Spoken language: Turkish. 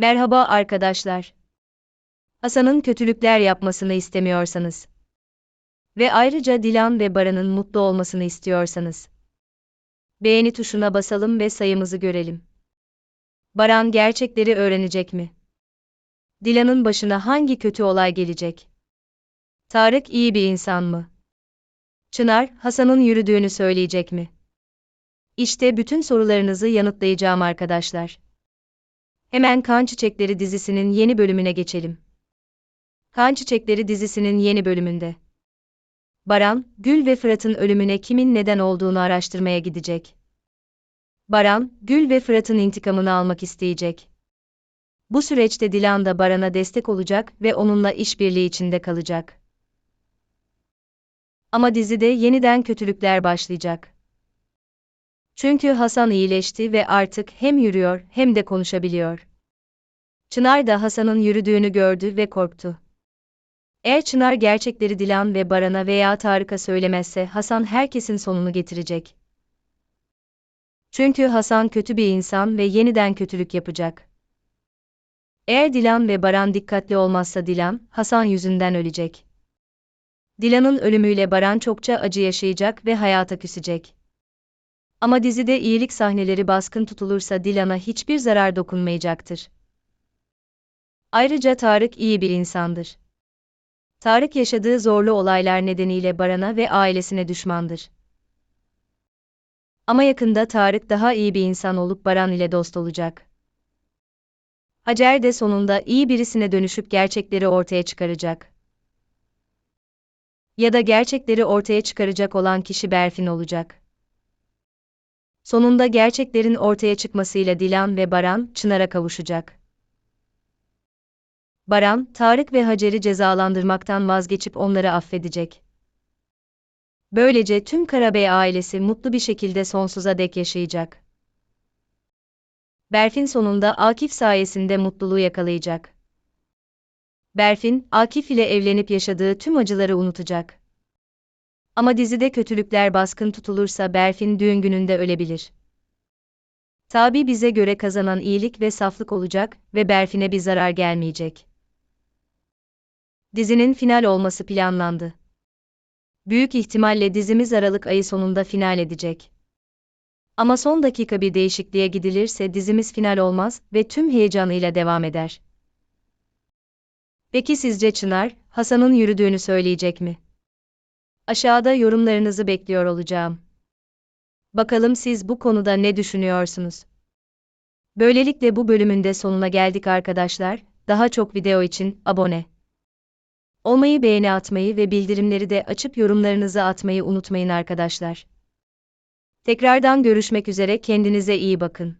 Merhaba arkadaşlar. Hasan'ın kötülükler yapmasını istemiyorsanız ve ayrıca Dilan ve Baran'ın mutlu olmasını istiyorsanız beğeni tuşuna basalım ve sayımızı görelim. Baran gerçekleri öğrenecek mi? Dilan'ın başına hangi kötü olay gelecek? Tarık iyi bir insan mı? Çınar, Hasan'ın yürüdüğünü söyleyecek mi? İşte bütün sorularınızı yanıtlayacağım arkadaşlar. Hemen Kan Çiçekleri dizisinin yeni bölümüne geçelim. Kan Çiçekleri dizisinin yeni bölümünde. Baran, Gül ve Fırat'ın ölümüne kimin neden olduğunu araştırmaya gidecek. Baran, Gül ve Fırat'ın intikamını almak isteyecek. Bu süreçte Dilan da Baran'a destek olacak ve onunla işbirliği içinde kalacak. Ama dizide yeniden kötülükler başlayacak. Çünkü Hasan iyileşti ve artık hem yürüyor hem de konuşabiliyor. Çınar da Hasan'ın yürüdüğünü gördü ve korktu. Eğer Çınar gerçekleri Dilan ve Baran'a veya Tarık'a söylemezse Hasan herkesin sonunu getirecek. Çünkü Hasan kötü bir insan ve yeniden kötülük yapacak. Eğer Dilan ve Baran dikkatli olmazsa Dilan, Hasan yüzünden ölecek. Dilan'ın ölümüyle Baran çokça acı yaşayacak ve hayata küsecek. Ama dizide iyilik sahneleri baskın tutulursa Dilan'a hiçbir zarar dokunmayacaktır. Ayrıca Tarık iyi bir insandır. Tarık yaşadığı zorlu olaylar nedeniyle Baran'a ve ailesine düşmandır. Ama yakında Tarık daha iyi bir insan olup Baran ile dost olacak. Hacer de sonunda iyi birisine dönüşüp gerçekleri ortaya çıkaracak. Ya da gerçekleri ortaya çıkaracak olan kişi Berfin olacak. Sonunda gerçeklerin ortaya çıkmasıyla Dilan ve Baran, Çınar'a kavuşacak. Baran, Tarık ve Hacer'i cezalandırmaktan vazgeçip onları affedecek. Böylece tüm Karabey ailesi mutlu bir şekilde sonsuza dek yaşayacak. Berfin sonunda Akif sayesinde mutluluğu yakalayacak. Berfin, Akif ile evlenip yaşadığı tüm acıları unutacak. Ama dizide kötülükler baskın tutulursa Berfin düğün gününde ölebilir. Tabi bize göre kazanan iyilik ve saflık olacak ve Berfin'e bir zarar gelmeyecek. Dizinin final olması planlandı. Büyük ihtimalle dizimiz Aralık ayı sonunda final edecek. Ama son dakika bir değişikliğe gidilirse dizimiz final olmaz ve tüm heyecanıyla devam eder. Peki sizce Çınar, Hasan'ın yürüdüğünü söyleyecek mi? Aşağıda yorumlarınızı bekliyor olacağım. Bakalım siz bu konuda ne düşünüyorsunuz? Böylelikle bu bölümün de sonuna geldik arkadaşlar. Daha çok video için abone olmayı, beğeni atmayı ve bildirimleri de açıp yorumlarınızı atmayı unutmayın arkadaşlar. Tekrardan görüşmek üzere kendinize iyi bakın.